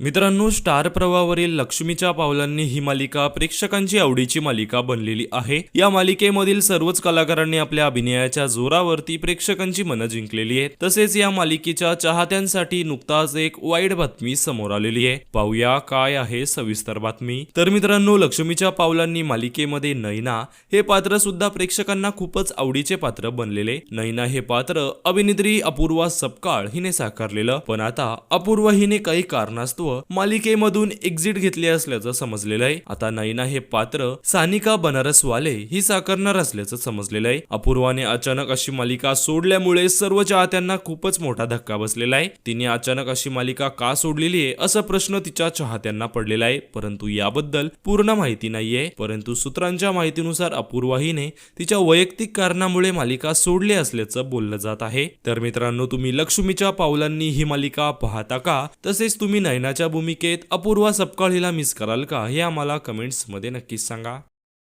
मित्रांनो स्टार प्रवावरील लक्ष्मीच्या पावलांनी ही मालिका प्रेक्षकांची आवडीची मालिका बनलेली आहे. या मालिकेमधील सर्वच कलाकारांनी आपल्या अभिनयाच्या जोरावरती प्रेक्षकांची मनं जिंकलेली आहेत. तसेच या मालिकेच्या चाहत्यांसाठी नुकताच एक वाईट बातमी समोर आलेली आहे. पाहूया काय आहे सविस्तर बातमी. तर मित्रांनो लक्ष्मीच्या पावलांनी मालिकेमध्ये नैना हे पात्र सुद्धा प्रेक्षकांना खूपच आवडीचे पात्र बनलेले. नैना हे पात्र अभिनेत्री अपूर्वा सपकाळ हिने साकारलेलं. पण आता अपूर्वा हिने काही कारणास्तव मालिकेमधून एक्झिट घेतली असल्याचं समजलेलं आहे. आता नैना हे पात्र सानिका बनारसवाले ही साकारणार असल्याचं समजलेलं आहे. अपूर्वाने अचानक अशी मालिका सोडल्यामुळे सर्व चाहत्यांना खूपच मोठा धक्का बसलेला आहे. तिने अचानक अशी मालिका का सोडलेली आहे असा प्रश्न तिच्या चाहत्यांना पडलेला आहे. परंतु याबद्दल पूर्ण माहिती नाहीये. परंतु सूत्रांच्या माहितीनुसार अपूर्वा हिने तिच्या वैयक्तिक कारणामुळे मालिका सोडली असल्याचं बोललं जात आहे. तर मित्रांनो तुम्ही लक्ष्मीच्या पावलांनी ही मालिका पाहता का? तसेच तुम्ही नयनाच्या भूमिकेत अपूर्वा सपकाळ हिला मिस कराल का हे आम्हाला कमेंट्समध्ये नक्कीच सांगा.